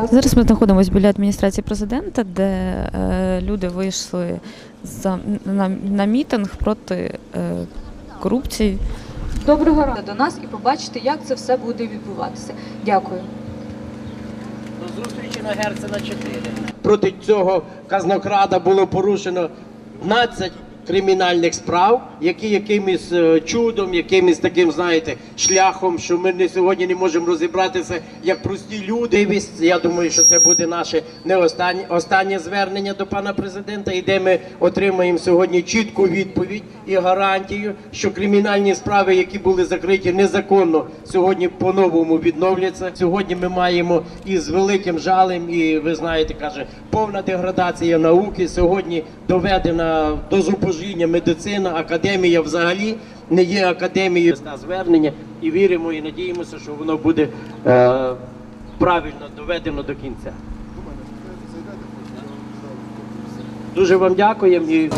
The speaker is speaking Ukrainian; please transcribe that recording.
раз. Зараз ми знаходимося біля адміністрації президента, де е, люди вийшли за, на, на мітинг проти е, корупції. Доброго ранку до нас і побачити, як це все буде відбуватися. Дякую. До зустрічі на Герцена 4. Проти цього казнокрада було порушено 12 кримінальних справ, які якимось е, чудом, якимось таким, знаєте, шляхом, що ми не сьогодні не можемо розібратися як прості люди. Я думаю, що це буде наше не останнє, останнє звернення до пана президента, і де ми отримаємо сьогодні чітку відповідь і гарантію, що кримінальні справи, які були закриті незаконно, сьогодні по-новому відновляться. Сьогодні ми маємо із великим жалем, і ви знаєте, каже, повна деградація науки. Сьогодні доведена до зубожіння медицина, академія взагалі не є академією на звернення. І віримо і надіємося, що воно буде е, правильно доведено до кінця. Дуже вам дякуємо і